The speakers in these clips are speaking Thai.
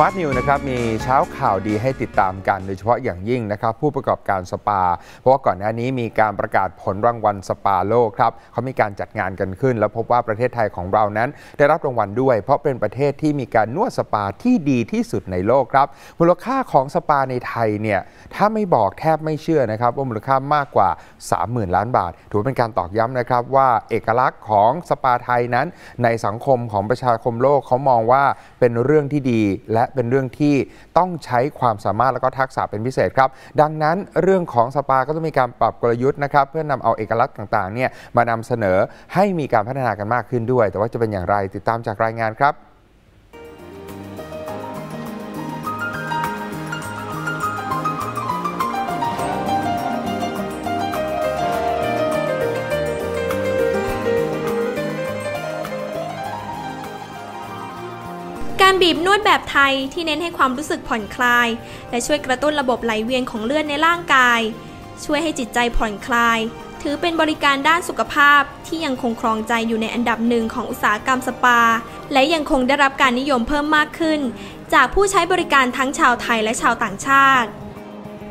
Smart New นะครับมีเช้าข่าวดีให้ติดตามกันโดยเฉพาะอย่างยิ่งนะครับผู้ประกอบการสปา เพราะว่าก่อนหน้านี้มีการประกาศผลรางวัลสปาโลกครับเขามีการจัดงานกันขึ้น แล้วพบว่าประเทศไทยของเรานั้น ได้รับรางวัลด้วย เพราะเป็นประเทศที่มีการนวดสปาที่ดีที่สุดในโลกครับมูลค่าของสปาในไทยเนี่ยถ้าไม่บอกแทบไม่เชื่อนะครับว่ามูลค่ามากกว่า 30,000 ล้านบาท ถือเป็นการตอกย้ำนะครับว่าเอกลักษณ์ของสปาไทยนั้น ในสังคมของประชาคมโลกเขามองว่าเป็นเรื่องที่ดีและเป็นเรื่องที่ต้องใช้ความสามารถและก็ทักษะเป็นพิเศษครับ ดังนั้นเรื่องของสปาก็ต้องมีการปรับกลยุทธ์นะครับ เพื่อนำเอาเอกลักษณ์ต่างๆเนี่ยมานำเสนอให้มีการพัฒนากันมากขึ้นด้วย แต่ว่าจะเป็นอย่างไรติดตามจากรายงานครับ การบีบนวดแบบไทยที่เน้นให้ความรู้สึกผ่อนคลาย และช่วยกระตุ้นระบบไหลเวียนของเลือดในร่างกาย ช่วยให้จิตใจผ่อนคลาย ถือเป็นบริการด้านสุขภาพที่ยังคงครองใจอยู่ในอันดับหนึ่งของอุตสาหกรรมสปา และยังคงได้รับการนิยมเพิ่มมากขึ้น จากผู้ใช้บริการทั้งชาวไทยและชาวต่างชาติ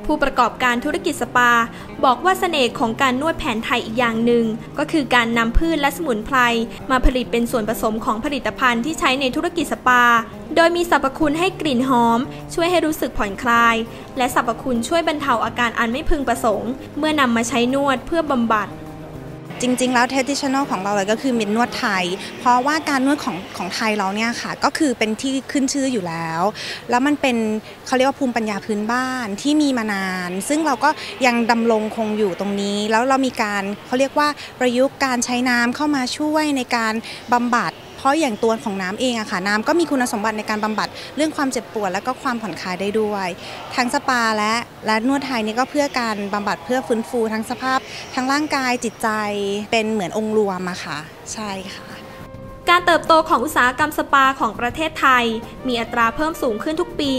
ผู้ประกอบการธุรกิจสปา บอกว่าเสน่ห์ของการนวดแผนไทยอีกอย่างหนึ่ง ก็คือการนำพืชและสมุนไพรมาผลิตเป็นส่วนผสมของผลิตภัณฑ์ที่ใช้ในธุรกิจสปา โดยมีสรรพคุณให้กลิ่นหอม ช่วยให้รู้สึกผ่อนคลาย และสรรพคุณช่วยบรรเทาอาการอันไม่พึงประสงค์ เมื่อนำมาใช้นวดเพื่อบำบัด จริง ๆ แล้ว traditional ของเราเลยก็คือมินนวดไทย เพราะว่าการนวดของของไทยเราเนี่ยค่ะ ก็คือเป็นที่ขึ้นชื่ออยู่แล้ว แล้วมันเป็นเขาเรียกว่าภูมิปัญญาพื้นบ้านที่มีมานาน ซึ่งเราก็ยังดำรงคงอยู่ตรงนี้ แล้วเรามีการเขาเรียกว่าประยุกต์การใช้น้ำเข้ามาช่วยในการบำบัด เพราะอย่างตัวของน้ำเองอะค่ะน้ำก็มีคุณสมบัติในการบำบัดเรื่องความเจ็บปวดและก็ความผ่อนคลายได้ด้วยทั้งสปาและและนวดไทยนี่ก็เพื่อการบำบัดเพื่อฟื้นฟูทั้งสภาพทั้งร่างกายจิตใจเป็นเหมือนองค์รวมอะค่ะ ใช่ค่ะ การเติบโตของอุตสาหกรรมสปาของประเทศไทย มีอัตราเพิ่มสูงขึ้นทุกปี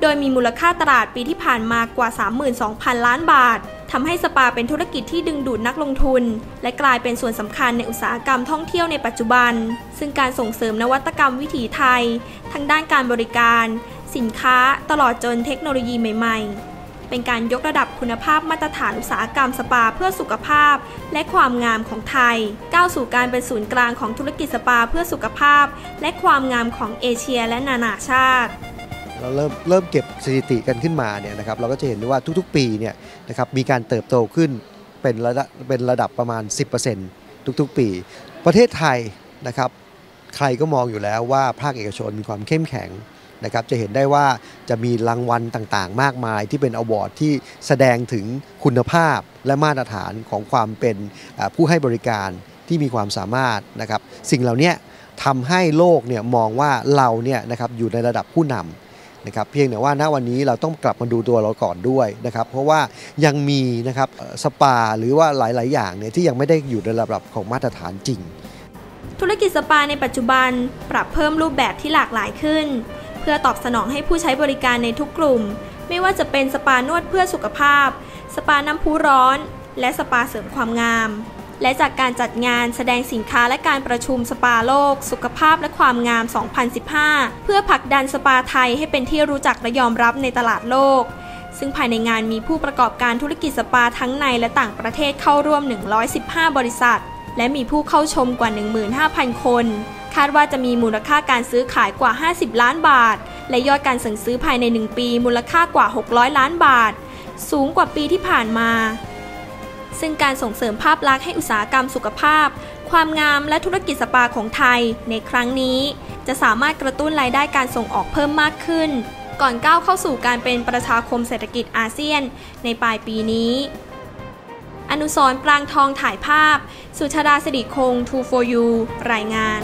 โดยมีมูลค่าตลาดปีที่ผ่านมากว่า 32,000 ล้านบาท ทำให้สปาเป็นธุรกิจที่ดึงดูดนักลงทุน และกลายเป็นส่วนสำคัญในอุตสาหกรรมท่องเที่ยวในปัจจุบัน ซึ่งการส่งเสริมนวัตกรรมวิถีไทย ทั้งด้านการบริการ สินค้า ตลอดจนเทคโนโลยีใหม่ๆ เป็นการยกระดับคุณภาพมาตรฐานอุตสาหกรรมสปาเพื่อสุขภาพ และความงามของไทย ก้าวสู่การเป็นศูนย์กลางของธุรกิจสปาเพื่อสุขภาพ และความงามของเอเชียและนานาชาติ เราเริ่มเริ่มเก็บสถิติกันขึ้นมาเนี่ยนะครับเราก็จะเห็นได้ว่าทุกๆ ปีเนี่ยนะครับมีการเติบโตขึ้นเป็นระดับเป็นระดับประมาณ 10%ทุกๆ ปี ประเทศไทยนะครับใครก็มองอยู่แล้วว่าภาคเอกชนมีความเข้มแข็งนะครับจะเห็นได้ว่าจะมีรางวัลต่างๆ มากมายที่เป็นอวอร์ดที่แสดงถึงคุณภาพและมาตรฐานของความเป็นผู้ให้บริการที่มีความสามารถนะครับสิ่งเหล่านี้ทำให้โลกเนี่ยมองว่าเราเนี่ยนะครับอยู่ในระดับผู้นำ นะครับเพียงแต่ว่าณวันนี้เราต้องกลับมาดูตัวเราก่อนด้วยนะครับเพราะว่ายังมีนะครับสปาหรือว่าหลาย ๆ อย่างเนี่ยที่ยังไม่ได้อยู่ในระดับของมาตรฐานจริง ธุรกิจสปาในปัจจุบันปรับเพิ่มรูปแบบที่หลากหลายขึ้น เพื่อตอบสนองให้ผู้ใช้บริการในทุกกลุ่ม ไม่ว่าจะเป็นสปานวดเพื่อสุขภาพ สปาน้ำพุร้อน และสปาเสริมความงาม และจากการจัดงานแสดงสินค้าและการประชุมสปาโลก สุขภาพและความงาม 2015 เพื่อผลักดันสปาไทยให้เป็นที่รู้จักและยอมรับในตลาดโลก ซึ่งภายในงานมีผู้ประกอบการธุรกิจสปาทั้งในและต่างประเทศเข้าร่วม 115 บริษัท และมีผู้เข้าชมกว่า 15,000 คน คาดว่าจะมีมูลค่าการซื้อขายกว่า 50 ล้านบาท และยอดการสั่งซื้อภายใน 1 ปี มูลค่ากว่า 600 ล้านบาท สูงกว่าปีที่ผ่านมา ซึ่งการส่งเสริมภาพลักษณ์ให้อุตสาหกรรมสุขภาพ ความงามและธุรกิจสปาของไทย ในครั้งนี้ จะสามารถกระตุ้นรายได้การส่งออกเพิ่มมากขึ้น ก่อนก้าวเข้าสู่การเป็นประชาคมเศรษฐกิจอาเซียน ในปลายปีนี้ อนุสรปรางทองถ่ายภาพ สุชาดาสิริคง2 for you รายงาน